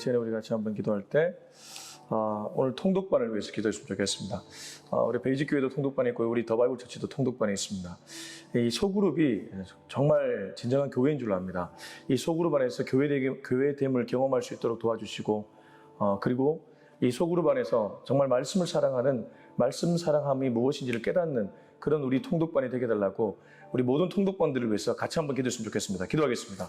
시간에 우리 같이 한번 기도할 때 아, 오늘 통독반을 위해서 기도했으면 좋겠습니다. 아, 우리 베이직 교회도 통독반이 있고 우리 더 바이블 처치도 통독반이 있습니다. 이 소그룹이 정말 진정한 교회인 줄 압니다. 이 소그룹 안에서 교회됨, 교회됨을 경험할 수 있도록 도와주시고 어, 그리고 이 소그룹 안에서 정말 말씀을 사랑하는 말씀 사랑함이 무엇인지를 깨닫는 그런 우리 통독반이 되게 달라고 우리 모든 통독반들을 위해서 같이 한번 기도했으면 좋겠습니다. 기도하겠습니다.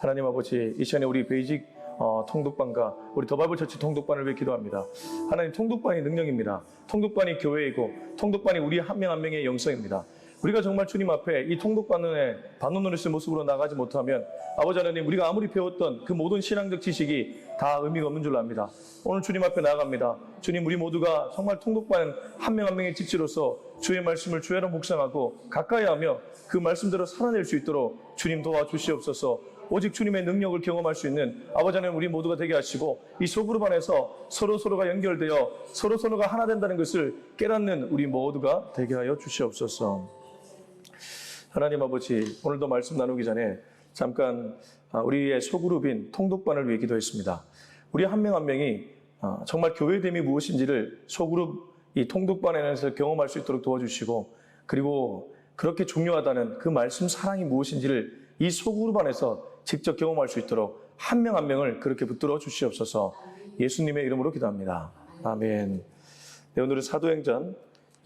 하나님 아버지 이 시간에 우리 베이직 어, 통독반과 우리 더바이블 처치 통독반을 위해 기도합니다. 하나님 통독반이 능력입니다. 통독반이 교회이고 통독반이 우리 한 명 한 명의 영성입니다. 우리가 정말 주님 앞에 이 통독반의 반노노리스 모습으로 나가지 못하면 아버지 하나님 우리가 아무리 배웠던 그 모든 신앙적 지식이 다 의미가 없는 줄 압니다. 오늘 주님 앞에 나아갑니다. 주님 우리 모두가 정말 통독반 한 명 한 명의 직지로서 주의 말씀을 주야로 묵상하고 가까이 하며 그 말씀대로 살아낼 수 있도록 주님 도와주시옵소서 오직 주님의 능력을 경험할 수 있는 아버지 하나님 우리 모두가 되게 하시고 이 소그룹 안에서 서로 서로가 연결되어 서로 서로가 하나 된다는 것을 깨닫는 우리 모두가 되게 하여 주시옵소서. 하나님 아버지 오늘도 말씀 나누기 전에 잠깐 아, 우리의 소그룹인 통독반을 위해 기도했습니다. 우리 한 명한 명이 아, 정말 교회됨이 무엇인지를 소그룹 이 통독반에서 경험할 수 있도록 도와주시고 그리고 그렇게 중요하다는 그 말씀 사랑이 무엇인지를 이 소그룹 안에서 직접 경험할 수 있도록 한명한 명을 그렇게 붙들어 주시옵소서 예수님의 이름으로 기도합니다. 아멘. 네, 오늘은 사도행전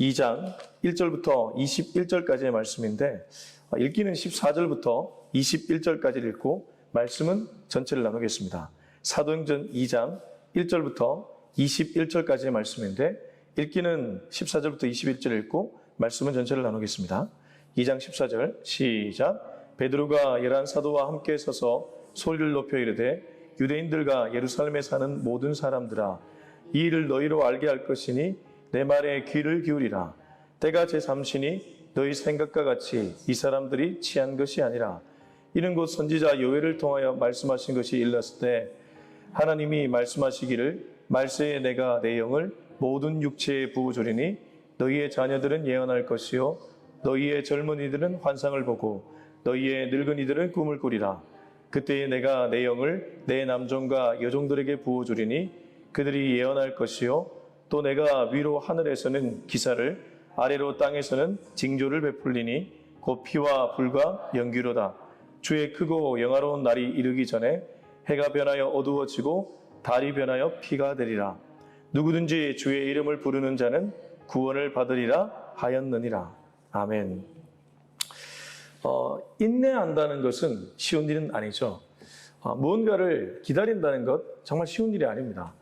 2장 1절부터 21절까지의 말씀인데 어, 읽기는 14절부터 21절까지 읽고 말씀은 전체를 나누겠습니다. 사도행전 2장 1절부터 21절까지의 말씀인데 읽기는 14절부터 21절 읽고 말씀은 전체를 나누겠습니다. 2장 14절 시작 베드로가 열한 사도와 함께 서서 소리를 높여 이르되 유대인들과 예루살렘에 사는 모든 사람들아 이 일을 너희로 알게 할 것이니 내 말에 귀를 기울이라. 때가 제3시니 너희 생각과 같이 이 사람들이 취한 것이 아니라 이는 곧 선지자 요엘을 통하여 말씀하신 것이 일렀을 때 하나님이 말씀하시기를 말세에 내가 내 영을 모든 육체에 부어주리니 너희의 자녀들은 예언할 것이요 너희의 젊은이들은 환상을 보고 너희의 늙은이들은 꿈을 꾸리라. 그때에 내가 내 영을 내 남종과 여종들에게 부어주리니 그들이 예언할 것이요. 또 내가 위로 하늘에서는 기사를 아래로 땅에서는 징조를 베풀리니 곧 피와 불과 연기로다. 주의 크고 영화로운 날이 이르기 전에 해가 변하여 어두워지고 달이 변하여 피가 되리라. 누구든지 주의 이름을 부르는 자는 구원을 받으리라 하였느니라. 아멘 어, 인내한다는 것은 쉬운 일은 아니죠 어, 무언가를 기다린다는 것 정말 쉬운 일이 아닙니다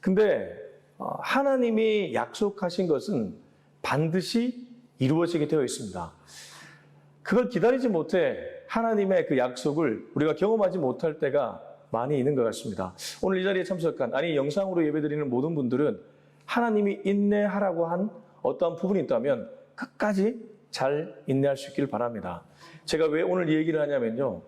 근데 어, 하나님이 약속하신 것은 반드시 이루어지게 되어 있습니다. 그걸 기다리지 못해 하나님의 그 약속을 우리가 경험하지 못할 때가 많이 있는 것 같습니다. 오늘 이 자리에 참석한, 아니, 영상으로 예배드리는 모든 분들은 하나님이 인내하라고 한 어떠한 부분이 있다면 끝까지 잘 인내할 수 있기를 바랍니다. 제가 왜 오늘 이 얘기를 하냐면요.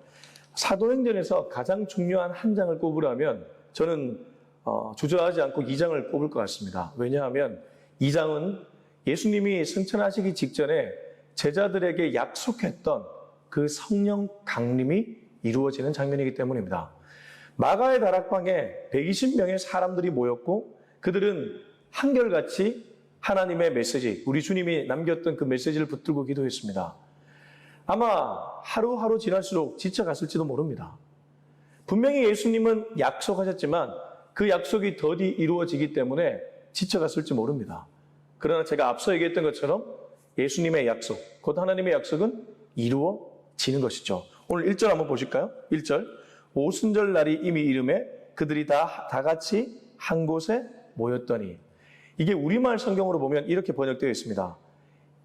사도행전에서 가장 중요한 한 장을 꼽으라면 저는 어, 주저하지 않고 2장을 꼽을 것 같습니다. 왜냐하면 2장은 예수님이 승천하시기 직전에 제자들에게 약속했던 그 성령 강림이 이루어지는 장면이기 때문입니다. 마가의 다락방에 120명의 사람들이 모였고 그들은 한결같이 하나님의 메시지, 우리 주님이 남겼던 그 메시지를 붙들고 기도했습니다. 아마 하루하루 지날수록 지쳐갔을지도 모릅니다. 분명히 예수님은 약속하셨지만 그 약속이 더디 이루어지기 때문에 지쳐갔을지 모릅니다. 그러나 제가 앞서 얘기했던 것처럼 예수님의 약속, 곧 하나님의 약속은 이루어지는 것이죠. 오늘 1절 한번 보실까요? 1절. 오순절 날이 이미 이름에 그들이 다, 다 같이 한 곳에 모였더니 이게 우리말 성경으로 보면 이렇게 번역되어 있습니다.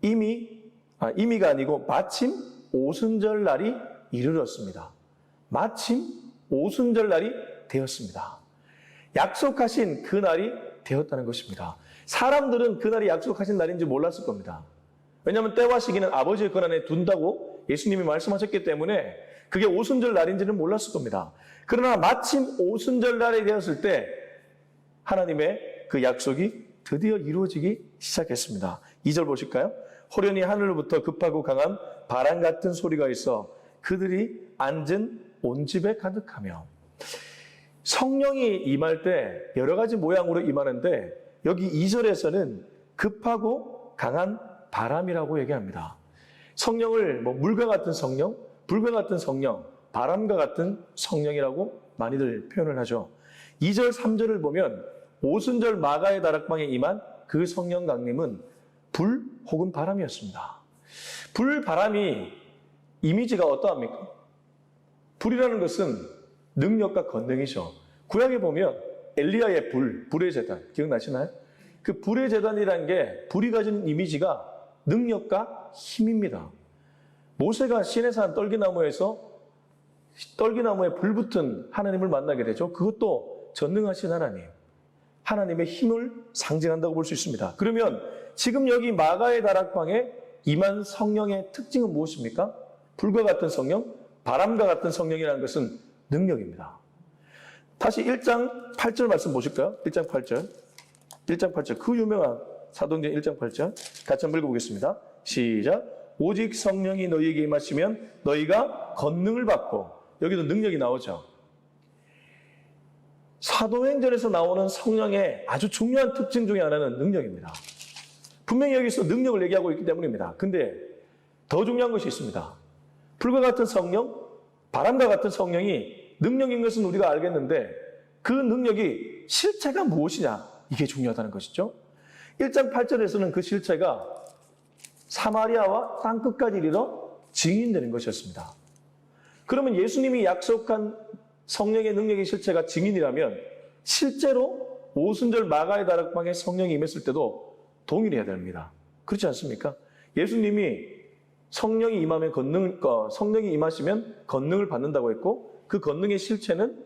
이미, 아, 이미가 아니고 마침 오순절 날이 이르렀습니다. 마침 오순절 날이 되었습니다. 약속하신 그 날이 되었다는 것입니다. 사람들은 그 날이 약속하신 날인지 몰랐을 겁니다. 왜냐하면 때와 시기는 아버지의 권한에 둔다고 예수님이 말씀하셨기 때문에 그게 오순절 날인지는 몰랐을 겁니다. 그러나 마침 오순절 날이 되었을 때 하나님의 그 약속이 드디어 이루어지기 시작했습니다. 2절 보실까요? 호련히 하늘로부터 급하고 강한 바람 같은 소리가 있어 그들이 앉은 온 집에 가득하며 성령이 임할 때 여러 가지 모양으로 임하는데 여기 2절에서는 급하고 강한 바람이라고 얘기합니다. 성령을 뭐 물과 같은 성령, 불과 같은 성령, 바람과 같은 성령이라고 많이들 표현을 하죠. 2절, 3절을 보면 오순절 마가의 다락방에 임한 그 성령 강림은 불 혹은 바람이었습니다. 불, 바람이 이미지가 어떠합니까? 불이라는 것은 능력과 권능이죠. 구약에 보면 엘리야의 불, 불의 재단 기억나시나요? 그 불의 재단이라는 게 불이 가진 이미지가 능력과 힘입니다. 모세가 시내산 떨기나무에서 떨기나무에 불 붙은 하나님을 만나게 되죠. 그것도 전능하신 하나님, 하나님의 힘을 상징한다고 볼 수 있습니다. 그러면 지금 여기 마가의 다락방에 임한 성령의 특징은 무엇입니까? 불과 같은 성령, 바람과 같은 성령이라는 것은 능력입니다. 다시 1장 8절 말씀 보실까요? 1장 8절. 1장 8절. 그 유명한 사도행전 1장 8절. 같이 한번 읽어보겠습니다. 시작. 오직 성령이 너희에게 임하시면 너희가 권능을 받고 여기도 능력이 나오죠. 사도행전에서 나오는 성령의 아주 중요한 특징 중에 하나는 능력입니다. 분명히 여기서 능력을 얘기하고 있기 때문입니다. 근데 더 중요한 것이 있습니다. 불과 같은 성령, 바람과 같은 성령이 능력인 것은 우리가 알겠는데 그 능력이 실체가 무엇이냐? 이게 중요하다는 것이죠. 1장 8절에서는 그 실체가 사마리아와 땅끝까지 이르러 증인되는 것이었습니다. 그러면 예수님이 약속한 성령의 능력의 실체가 증인이라면 실제로 오순절 마가의 다락방에 성령이 임했을 때도 동일해야 됩니다. 그렇지 않습니까? 예수님이 성령이 임하면 권능, 어, 성령이 임하시면 권능을 받는다고 했고 그 권능의 실체는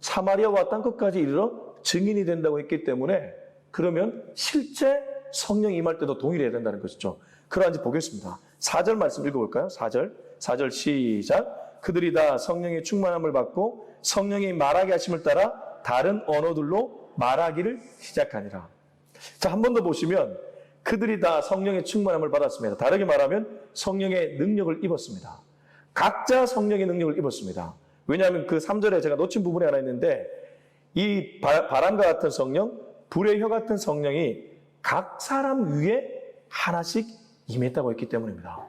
사마리아와 땅 끝까지 이르러 증인이 된다고 했기 때문에 그러면 실제 성령이 임할 때도 동일해야 된다는 것이죠. 그러한지 보겠습니다. 4절 말씀 읽어볼까요? 4절. 4절 시작. 그들이 다 성령의 충만함을 받고 성령이 말하게 하심을 따라 다른 언어들로 말하기를 시작하니라. 자, 한 번 더 보시면 그들이 다 성령의 충만함을 받았습니다. 다르게 말하면 성령의 능력을 입었습니다. 각자 성령의 능력을 입었습니다. 왜냐하면 그 3절에 제가 놓친 부분이 하나 있는데 이 바, 바람과 같은 성령, 불의 혀 같은 성령이 각 사람 위에 하나씩 임했다고 했기 때문입니다.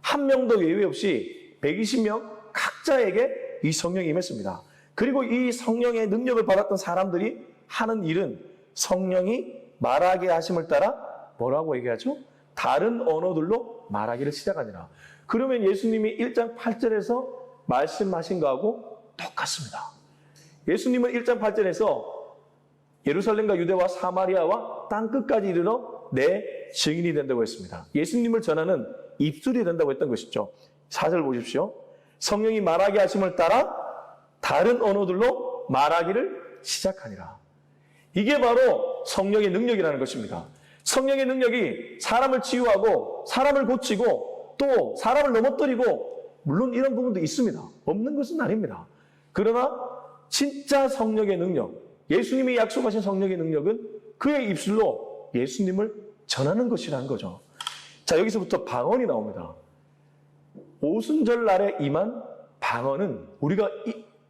한 명도 예외 없이 120명 각자에게 이 성령이 임했습니다. 그리고 이 성령의 능력을 받았던 사람들이 하는 일은 성령이 말하게 하심을 따라 뭐라고 얘기하죠? 다른 언어들로 말하기를 시작하니라. 그러면 예수님이 1장 8절에서 말씀하신 거하고 똑같습니다. 예수님은 1장 8절에서 예루살렘과 유대와 사마리아와 땅 끝까지 이르러 내 증인이 된다고 했습니다. 예수님을 전하는 입술이 된다고 했던 것이죠. 4절 보십시오. 성령이 말하게 하심을 따라 다른 언어들로 말하기를 시작하니라. 이게 바로 성령의 능력이라는 것입니다. 성령의 능력이 사람을 치유하고 사람을 고치고 또 사람을 넘어뜨리고 물론 이런 부분도 있습니다. 없는 것은 아닙니다. 그러나 진짜 성령의 능력, 예수님이 약속하신 성령의 능력은 그의 입술로 예수님을 전하는 것이라는 거죠. 자, 여기서부터 방언이 나옵니다. 오순절 날에 임한 방언은 우리가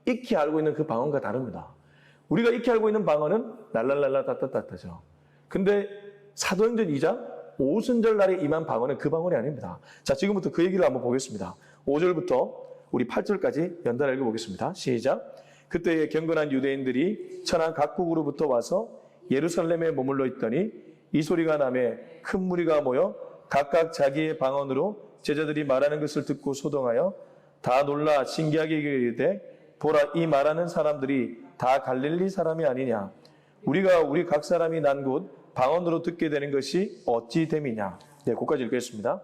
익히 알고 있는 그 방언과 다릅니다. 우리가 익히 알고 있는 방언은 랄랄랄라 따따따따죠. 근데 사도행전 2장 오순절 날에 임한 방언은 그 방언이 아닙니다. 자, 지금부터 그 얘기를 한번 보겠습니다. 5절부터 우리 8절까지 연달아 읽어보겠습니다. 시작. 그때에 경건한 유대인들이 천하 각국으로부터 와서 예루살렘에 머물러 있더니 이 소리가 남에 큰 무리가 모여 각각 자기의 방언으로 제자들이 말하는 것을 듣고 소동하여 다 놀라 신기하게 이르되 보라 이 말하는 사람들이 다 갈릴리 사람이 아니냐 우리가 우리 각 사람이 난 곳 방언으로 듣게 되는 것이 어찌 됨이냐 네, 거기까지 읽겠습니다.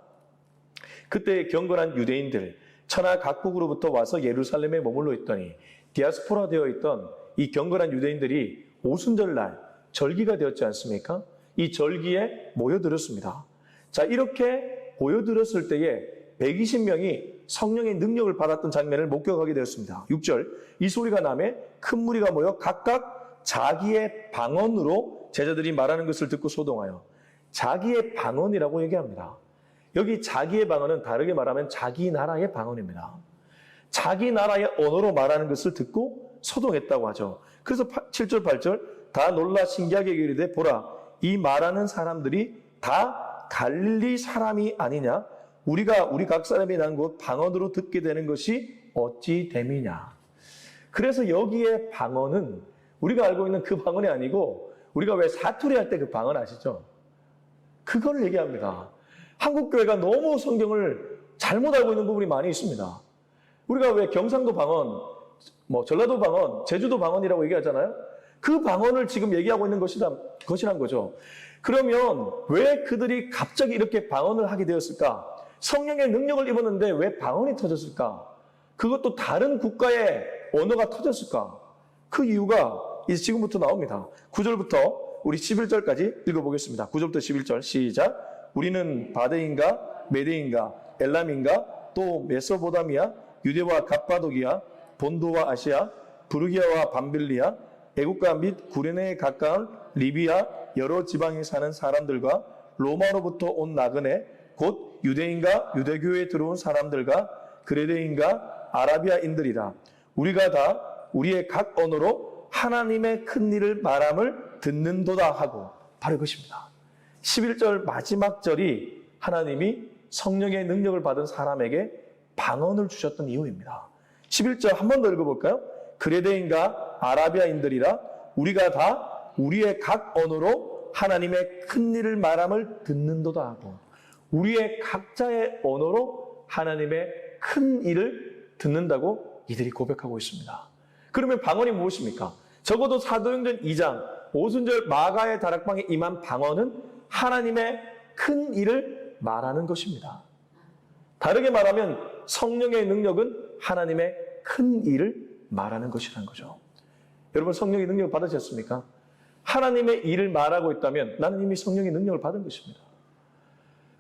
그때 경건한 유대인들 천하 각국으로부터 와서 예루살렘에 머물러 있더니 디아스포라 되어 있던 이 경건한 유대인들이 오순절날 절기가 되었지 않습니까? 이 절기에 모여들었습니다. 자, 이렇게 모여들었을 때에 120명이 성령의 능력을 받았던 장면을 목격하게 되었습니다. 6절. 이 소리가 남에 큰 무리가 모여 각각 자기의 방언으로 제자들이 말하는 것을 듣고 소동하여 자기의 방언이라고 얘기합니다. 여기 자기의 방언은 다르게 말하면 자기 나라의 방언입니다. 자기 나라의 언어로 말하는 것을 듣고 소동했다고 하죠. 그래서 7절, 8절 다 놀라 신기하게 이르되 보라 이 말하는 사람들이 다 갈릴리 사람이 아니냐 우리가 우리 각 사람이 난 곳 방언으로 듣게 되는 것이 어찌 됨이냐. 그래서 여기에 방언은 우리가 알고 있는 그 방언이 아니고 우리가 왜 사투리 할 때 그 방언 아시죠? 그걸 얘기합니다. 한국 교회가 너무 성경을 잘못 알고 있는 부분이 많이 있습니다. 우리가 왜 경상도 방언, 뭐 전라도 방언, 제주도 방언이라고 얘기하잖아요. 그 방언을 지금 얘기하고 있는 것이란, 것이란 거죠. 그러면 왜 그들이 갑자기 이렇게 방언을 하게 되었을까? 성령의 능력을 입었는데 왜 방언이 터졌을까? 그것도 다른 국가의 언어가 터졌을까? 그 이유가 이제 지금부터 나옵니다. 9절부터 우리 11절까지 읽어보겠습니다. 9절부터 11절 시작. 우리는 바데인가 메데인가 엘람인가 또 메소보다미아 유대와 갑바도기아 본도와 아시아 부르기아와 밤빌리아 애국가 및 구레네에 가까운 리비아 여러 지방에 사는 사람들과 로마로부터 온 나그네 곧 유대인과 유대교에 들어온 사람들과 그레데인과 아라비아인들이라 우리가 다 우리의 각 언어로 하나님의 큰 일을 말함을 듣는도다 하고 바로 이것입니다. 11절 마지막 절이 하나님이 성령의 능력을 받은 사람에게 방언을 주셨던 이유입니다. 11절 한 번 더 읽어볼까요? 그레데인과 아라비아인들이라 우리가 다 우리의 각 언어로 하나님의 큰 일을 말함을 듣는도다 하고 우리의 각자의 언어로 하나님의 큰 일을 듣는다고 이들이 고백하고 있습니다. 그러면 방언이 무엇입니까? 적어도 사도행전 2장 오순절 마가의 다락방에 임한 방언은 하나님의 큰 일을 말하는 것입니다. 다르게 말하면 성령의 능력은 하나님의 큰 일을 말하는 것이라는 거죠. 여러분 성령의 능력을 받으셨습니까? 하나님의 일을 말하고 있다면 나는 이미 성령의 능력을 받은 것입니다.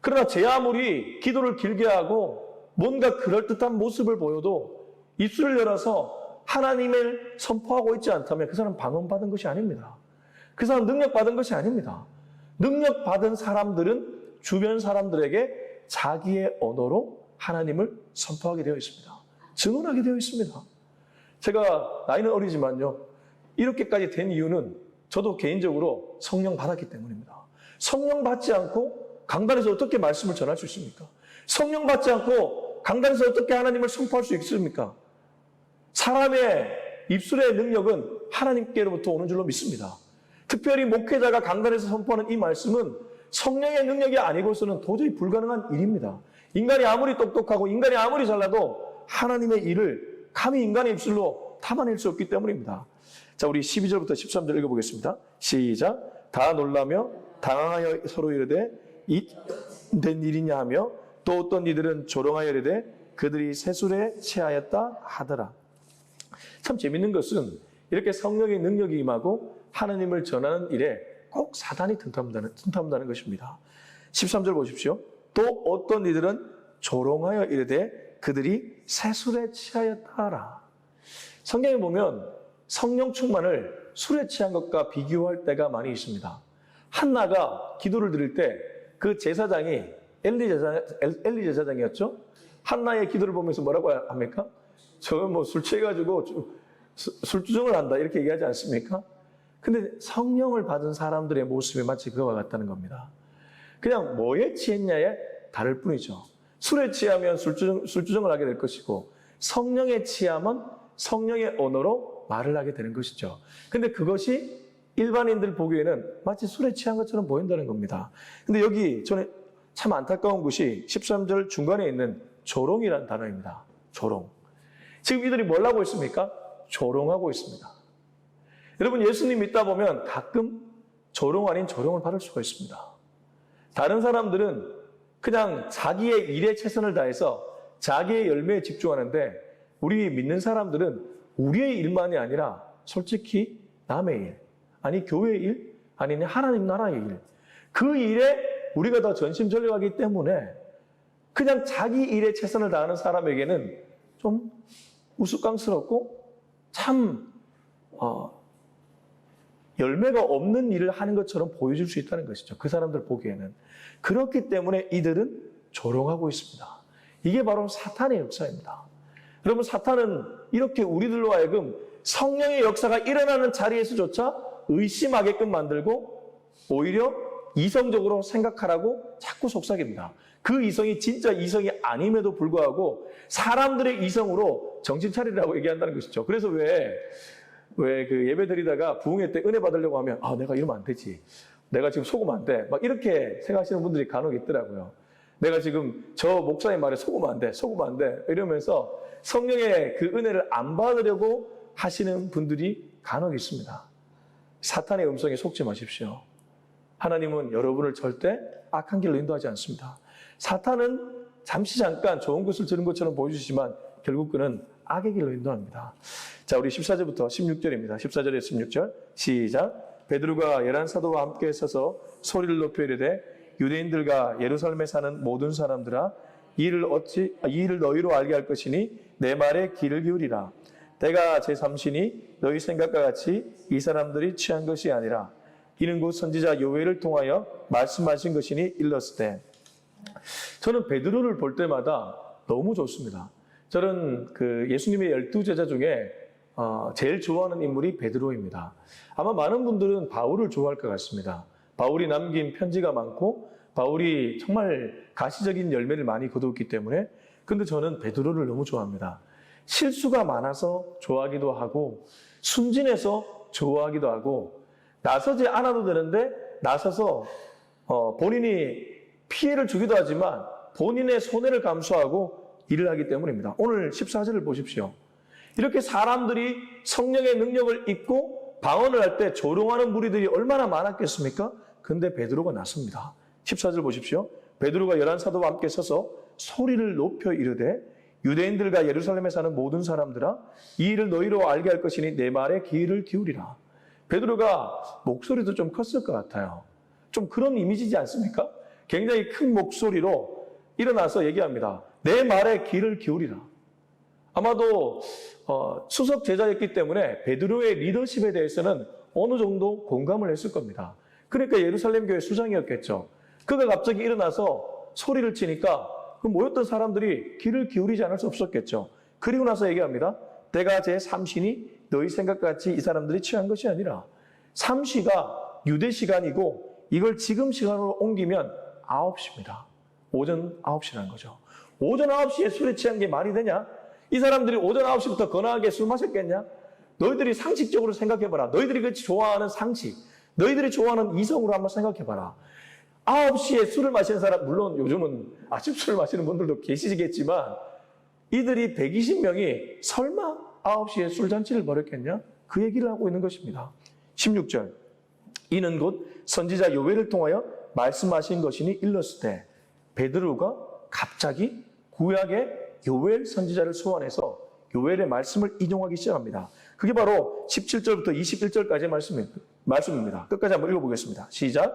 그러나 제 아무리 기도를 길게 하고 뭔가 그럴듯한 모습을 보여도 입술을 열어서 하나님을 선포하고 있지 않다면 그 사람 방언 받은 것이 아닙니다. 그 사람 능력 받은 것이 아닙니다. 능력 받은 사람들은 주변 사람들에게 자기의 언어로 하나님을 선포하게 되어 있습니다. 증언하게 되어 있습니다. 제가 나이는 어리지만요. 이렇게까지 된 이유는 저도 개인적으로 성령 받았기 때문입니다. 성령 받지 않고 강단에서 어떻게 말씀을 전할 수 있습니까? 성령 받지 않고 강단에서 어떻게 하나님을 선포할 수 있습니까? 사람의 입술의 능력은 하나님께로부터 오는 줄로 믿습니다. 특별히 목회자가 강단에서 선포하는 이 말씀은 성령의 능력이 아니고서는 도저히 불가능한 일입니다. 인간이 아무리 똑똑하고 인간이 아무리 잘나도 하나님의 일을 감히 인간의 입술로 담아낼 수 없기 때문입니다. 자, 우리 12절부터 13절 읽어보겠습니다. 시작. 다 놀라며 당황하여 서로 이르되 이된 일이냐 하며 또 어떤 이들은 조롱하여 이르되 그들이 세술에 체하였다 하더라. 참 재밌는 것은 이렇게 성령의 능력이 임하고 하나님을 전하는 일에 꼭 사단이 틈탐다는, 틈탐다는 것입니다. 13절 보십시오. 또 어떤 이들은 조롱하여 이르되 그들이 세술에 취하였다라. 성경에 보면 성령 충만을 술에 취한 것과 비교할 때가 많이 있습니다. 한나가 기도를 드릴 때 그 제사장이 엘리 제사장, 엘리 제사장이었죠. 한나의 기도를 보면서 뭐라고 합니까? 저는 뭐술 취해가지고 술주정을 한다 이렇게 얘기하지 않습니까? 근데 성령을 받은 사람들의 모습이 마치 그와 같다는 겁니다. 그냥 뭐에 취했냐에 다를 뿐이죠. 술에 취하면 술주정, 술주정을 하게 될 것이고 성령에 취하면 성령의 언어로 말을 하게 되는 것이죠. 근데 그것이 일반인들 보기에는 마치 술에 취한 것처럼 보인다는 겁니다. 근데 여기 저는 참 안타까운 것이 13절 중간에 있는 조롱이라는 단어입니다. 조롱. 지금 이들이 뭘 하고 있습니까? 조롱하고 있습니다. 여러분 예수님 믿다 보면 가끔 조롱 아닌 조롱을 받을 수가 있습니다. 다른 사람들은 그냥 자기의 일에 최선을 다해서 자기의 열매에 집중하는데 우리 믿는 사람들은 우리의 일만이 아니라 솔직히 남의 일, 아니 교회의 일, 아니 하나님 나라의 일, 그 일에 우리가 더 전심전력하기 때문에 그냥 자기 일에 최선을 다하는 사람에게는 좀 우스꽝스럽고 참 어, 열매가 없는 일을 하는 것처럼 보여줄 수 있다는 것이죠. 그 사람들 보기에는. 그렇기 때문에 이들은 조롱하고 있습니다. 이게 바로 사탄의 역사입니다. 여러분, 사탄은 이렇게 우리들로 하여금 성령의 역사가 일어나는 자리에서조차 의심하게끔 만들고 오히려 이성적으로 생각하라고 자꾸 속삭입니다. 그 이성이 진짜 이성이 아님에도 불구하고 사람들의 이성으로 정신 차리라고 얘기한다는 것이죠. 그래서 왜, 왜 그 예배 드리다가 부흥회 때 은혜 받으려고 하면 아, 내가 이러면 안 되지. 내가 지금 속으면 안 돼. 막 이렇게 생각하시는 분들이 간혹 있더라고요. 내가 지금 저 목사님 말에 속으면 안 돼. 속으면 안 돼. 이러면서 성령의 그 은혜를 안 받으려고 하시는 분들이 간혹 있습니다. 사탄의 음성에 속지 마십시오. 하나님은 여러분을 절대 악한 길로 인도하지 않습니다. 사탄은 잠시 잠깐 좋은 것을 들은 것처럼 보여주시지만 결국 그는 악의 길로 인도합니다. 자, 우리 14절부터 16절입니다. 14절에 16절 시작. 베드로가 열한 사도와 함께 서서 소리를 높여 이르되 유대인들과 예루살렘에 사는 모든 사람들아 이 일을 어찌 이 일을 너희로 알게 할 것이니 내 말에 귀를 기울이라. 내가 제 삼신이 너희 생각과 같이 이 사람들이 취한 것이 아니라 이는 곧 선지자 요ವೇ를 통하여 말씀하신 것이니 일렀을 때 저는 베드로를 볼 때마다 너무 좋습니다. 저는 그 예수님의 열두 제자 중에 어, 제일 좋아하는 인물이 베드로입니다. 아마 많은 분들은 바울을 좋아할 것 같습니다. 바울이 남긴 편지가 많고 바울이 정말 가시적인 열매를 많이 거두었기 때문에 근데 저는 베드로를 너무 좋아합니다. 실수가 많아서 좋아하기도 하고 순진해서 좋아하기도 하고 나서지 않아도 되는데 나서서 어, 본인이 피해를 주기도 하지만 본인의 손해를 감수하고 일을 하기 때문입니다. 오늘 14절을 보십시오. 이렇게 사람들이 성령의 능력을 입고 방언을 할 때 조롱하는 무리들이 얼마나 많았겠습니까? 근데 베드로가 났습니다. 14절 보십시오. 베드로가 열한 사도와 함께 서서 소리를 높여 이르되 유대인들과 예루살렘에 사는 모든 사람들아 이 일을 너희로 알게 할 것이니 내 말에 귀를 기울이라. 베드로가 목소리도 좀 컸을 것 같아요. 좀 그런 이미지지 않습니까? 굉장히 큰 목소리로 일어나서 얘기합니다. 내 말에 귀를 기울이라. 아마도 어, 수석 제자였기 때문에 베드로의 리더십에 대해서는 어느 정도 공감을 했을 겁니다. 그러니까 예루살렘 교회 수장이었겠죠. 그가 갑자기 일어나서 소리를 치니까 그 모였던 사람들이 귀를 기울이지 않을 수 없었겠죠. 그리고 나서 얘기합니다. 내가 제 삼신이 너희 생각같이 이 사람들이 취한 것이 아니라 삼시가 유대 시간이고 이걸 지금 시간으로 옮기면 9시입니다. 오전 9시라는 거죠. 오전 9시에 술에 취한 게 말이 되냐? 이 사람들이 오전 9시부터 건하게 술 마셨겠냐? 너희들이 상식적으로 생각해봐라. 너희들이 그렇지 좋아하는 상식, 너희들이 좋아하는 이성으로 한번 생각해봐라. 9시에 술을 마시는 사람, 물론 요즘은 아침 술을 마시는 분들도 계시겠지만, 이들이 120명이 설마 9시에 술잔치를 벌였겠냐? 그 얘기를 하고 있는 것입니다. 16절. 이는 곧 선지자 요ವೇ를 통하여 말씀하신 것이니 일렀을 때, 베드로가 갑자기 구약의 요엘 선지자를 소환해서 요엘의 말씀을 인용하기 시작합니다. 그게 바로 17절부터 21절까지의 말씀입니다. 끝까지 한번 읽어보겠습니다. 시작.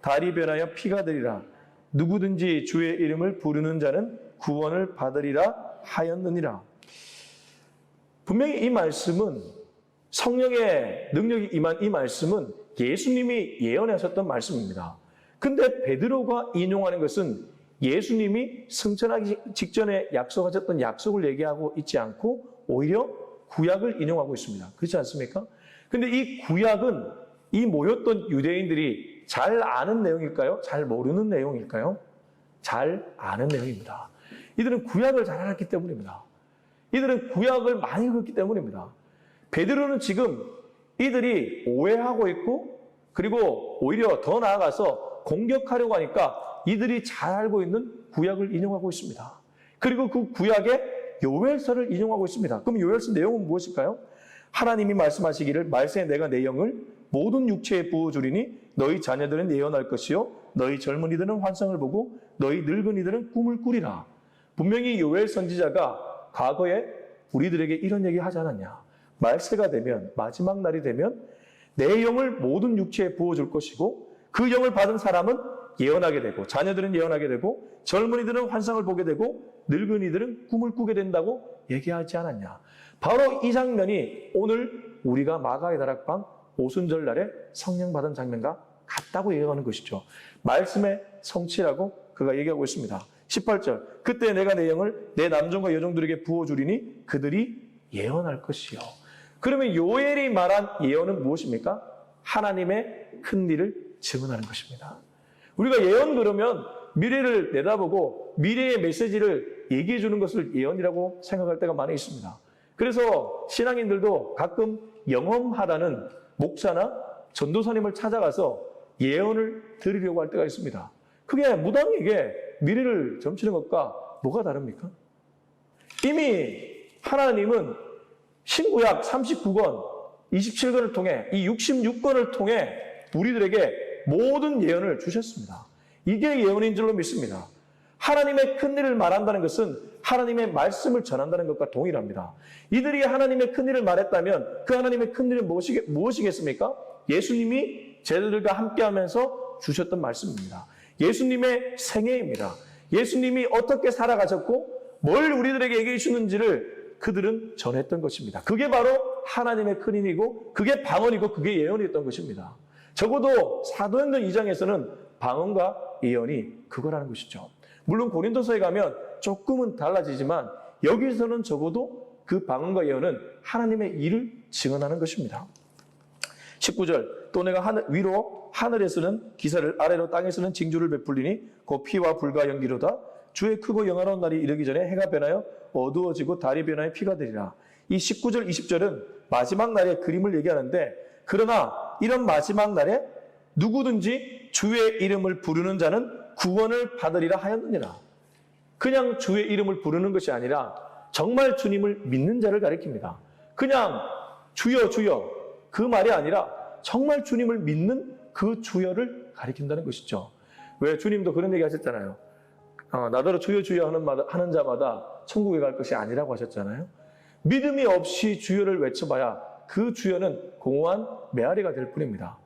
달이 변하여 피가 되리라. 누구든지 주의 이름을 부르는 자는 구원을 받으리라 하였느니라. 분명히 이 말씀은 성령의 능력이 임한 이 말씀은 예수님이 예언하셨던 말씀입니다. 근데 베드로가 인용하는 것은 예수님이 승천하기 직전에 약속하셨던 약속을 얘기하고 있지 않고 오히려 구약을 인용하고 있습니다. 그렇지 않습니까? 근데 이 구약은 이 모였던 유대인들이 잘 아는 내용일까요? 잘 모르는 내용일까요? 잘 아는 내용입니다. 이들은 구약을 잘 알았기 때문입니다. 이들은 구약을 많이 읽었기 때문입니다. 베드로는 지금 이들이 오해하고 있고 그리고 오히려 더 나아가서 공격하려고 하니까 이들이 잘 알고 있는 구약을 인용하고 있습니다. 그리고 그 구약의 요엘서를 인용하고 있습니다. 그럼 요엘서 내용은 무엇일까요? 하나님이 말씀하시기를 말세에 내가 내 영을 모든 육체에 부어주리니 너희 자녀들은 예언할 것이요 너희 젊은이들은 환상을 보고 너희 늙은이들은 꿈을 꾸리라. 분명히 요엘 선지자가 과거에 우리들에게 이런 얘기 하지 않았냐. 말세가 되면 마지막 날이 되면 내 영을 모든 육체에 부어줄 것이고 그 영을 받은 사람은 예언하게 되고 자녀들은 예언하게 되고 젊은이들은 환상을 보게 되고 늙은이들은 꿈을 꾸게 된다고 얘기하지 않았냐. 바로 이 장면이 오늘 우리가 마가의 다락방 오순절 날에 성령 받은 장면과 같다고 얘기하는 것이죠. 말씀의 성취라고 그가 얘기하고 있습니다. 18절 그때 내가 내 영을 내 남종과 여종들에게 부어주리니 그들이 예언할 것이요. 그러면 요엘이 말한 예언은 무엇입니까? 하나님의 큰 일을 증언하는 것입니다. 우리가 예언 그러면 미래를 내다보고 미래의 메시지를 얘기해 주는 것을 예언이라고 생각할 때가 많이 있습니다. 그래서 신앙인들도 가끔 영험하다는 목사나 전도사님을 찾아가서 예언을 드리려고 할 때가 있습니다. 그게 무당에게 미래를 점치는 것과 뭐가 다릅니까? 이미 하나님은 신구약 39권, 27권을 통해 이 66권을 통해 우리들에게 모든 예언을 주셨습니다. 이게 예언인 줄로 믿습니다. 하나님의 큰 일을 말한다는 것은 하나님의 말씀을 전한다는 것과 동일합니다. 이들이 하나님의 큰 일을 말했다면 그 하나님의 큰 일은 무엇이, 무엇이겠습니까? 예수님이 제자들과 함께 하면서 주셨던 말씀입니다. 예수님의 생애입니다. 예수님이 어떻게 살아가셨고 뭘 우리들에게 얘기해 주는지를 그들은 전했던 것입니다. 그게 바로 하나님의 큰 힘이고 그게 방언이고 그게 예언이었던 것입니다. 적어도 사도행전 2장에서는 방언과 예언이 그거라는 것이죠. 물론 고린도서에 가면 조금은 달라지지만 여기서는 적어도 그 방언과 예언은 하나님의 일을 증언하는 것입니다. 19절 또 내가 하늘, 위로 하늘에서는 기사를 아래로 땅에서는 징조를 베풀리니 곧 피와 불과 연기로다 주의 크고 영화로운 날이 이르기 전에 해가 변하여 어두워지고 달이 변하여 피가 되리라 이 19절 20절은 마지막 날의 그림을 얘기하는데 그러나 이런 마지막 날에 누구든지 주의 이름을 부르는 자는 구원을 받으리라 하였느니라 그냥 주의 이름을 부르는 것이 아니라 정말 주님을 믿는 자를 가리킵니다 그냥 주여 주여 그 말이 아니라 정말 주님을 믿는 그 주여를 가리킨다는 것이죠. 왜 주님도 그런 얘기 하셨잖아요. 어, 나더러 주여 주여 하는, 마다, 하는 자마다 천국에 갈 것이 아니라고 하셨잖아요. 믿음이 없이 주여를 외쳐봐야 그 주여는 공허한 메아리가 될 뿐입니다.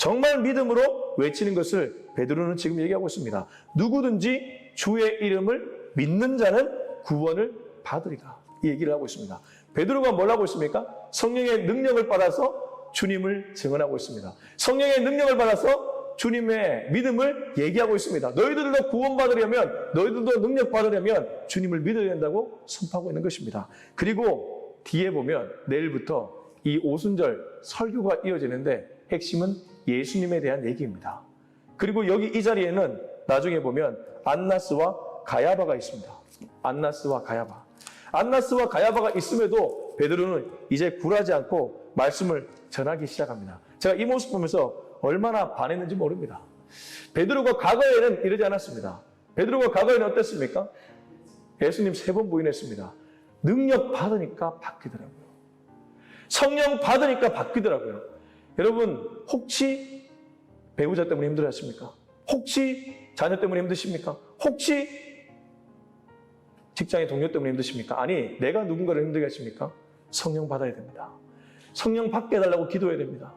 정말 믿음으로 외치는 것을 베드로는 지금 얘기하고 있습니다. 누구든지 주의 이름을 믿는 자는 구원을 받으리라. 이 얘기를 하고 있습니다. 베드로가 뭘 하고 있습니까? 성령의 능력을 받아서 주님을 증언하고 있습니다. 성령의 능력을 받아서 주님의 믿음을 얘기하고 있습니다. 너희들도 구원받으려면, 너희들도 능력 받으려면 주님을 믿어야 된다고 선포하고 있는 것입니다. 그리고 뒤에 보면 내일부터 이 오순절 설교가 이어지는데 핵심은 예수님에 대한 얘기입니다. 그리고 여기 이 자리에는 나중에 보면 안나스와 가야바가 있습니다. 안나스와 가야바. 안나스와 가야바가 있음에도 베드로는 이제 굴하지 않고 말씀을 전하기 시작합니다. 제가 이 모습 보면서 얼마나 반했는지 모릅니다. 베드로가 과거에는 이러지 않았습니다. 베드로가 과거에는 어땠습니까? 예수님 세 번 부인했습니다. 능력 받으니까 바뀌더라고요. 성령 받으니까 바뀌더라고요. 여러분 혹시 배우자 때문에 힘들어하십니까? 혹시 자녀 때문에 힘드십니까? 혹시 직장의 동료 때문에 힘드십니까? 아니 내가 누군가를 힘들게 하십니까? 성령 받아야 됩니다. 성령 받게 해달라고 기도해야 됩니다.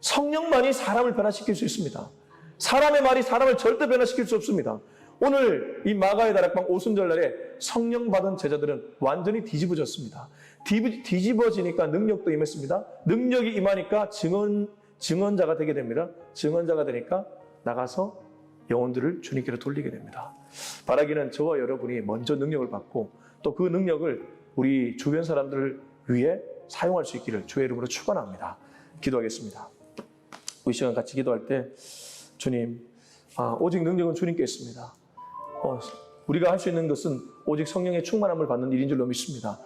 성령만이 사람을 변화시킬 수 있습니다. 사람의 말이 사람을 절대 변화시킬 수 없습니다. 오늘 이 마가의 다락방 오순절 날에 성령 받은 제자들은 완전히 뒤집어졌습니다. 뒤집어지니까 능력도 임했습니다. 능력이 임하니까 증언, 증언자가 되게 됩니다. 증언자가 되니까 나가서 영혼들을 주님께로 돌리게 됩니다. 바라기는 저와 여러분이 먼저 능력을 받고 또 그 능력을 우리 주변 사람들을 위해 사용할 수 있기를 주의 이름으로 축원합니다. 기도하겠습니다. 우리 시간 같이 기도할 때 주님, 아, 오직 능력은 주님께 있습니다. 어, 우리가 할 수 있는 것은 오직 성령의 충만함을 받는 일인 줄로 믿습니다.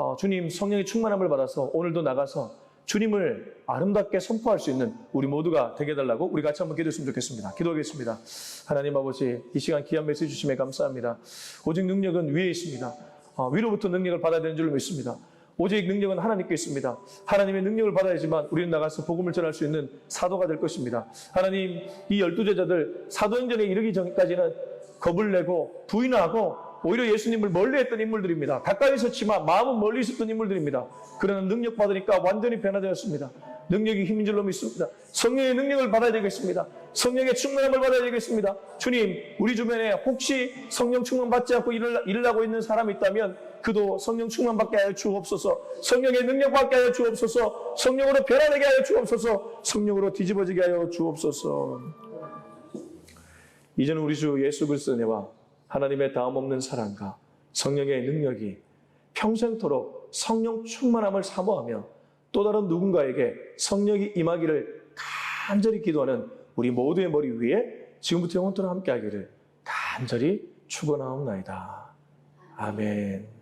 어, 주님, 성령의 충만함을 받아서 오늘도 나가서 주님을 아름답게 선포할 수 있는 우리 모두가 되게 해달라고 우리 같이 한번 기도했으면 좋겠습니다. 기도하겠습니다. 하나님 아버지, 이 시간 귀한 메시지 주심에 감사합니다. 오직 능력은 위에 있습니다. 어, 위로부터 능력을 받아야 되는 줄로 믿습니다. 오직 능력은 하나님께 있습니다. 하나님의 능력을 받아야지만 우리는 나가서 복음을 전할 수 있는 사도가 될 것입니다. 하나님, 이 열두 제자들 사도행전에 이르기 전까지는 겁을 내고 부인하고 오히려 예수님을 멀리했던 인물들입니다. 가까이 있었지만 마음은 멀리 있었던 인물들입니다. 그러나 능력 받으니까 완전히 변화되었습니다. 능력이 힘인 줄로 믿습니다. 성령의 능력을 받아야 되겠습니다. 성령의 충만함을 받아야 되겠습니다. 주님, 우리 주변에 혹시 성령 충만 받지 않고 일을, 일을 하고 있는 사람이 있다면 그도 성령 충만 받게 하여 주옵소서. 성령의 능력 받게 하여 주옵소서. 성령으로 변화되게 하여 주옵소서. 성령으로 뒤집어지게 하여 주옵소서. 이제는 우리 주 예수 그리스도의 은혜와 하나님의 다음 없는 사랑과 성령의 능력이 평생토록 성령 충만함을 사모하며 또 다른 누군가에게 성령이 임하기를 간절히 기도하는 우리 모두의 머리 위에 지금부터 영원토록 함께 하기를 간절히 축원하옵나이다. 아멘.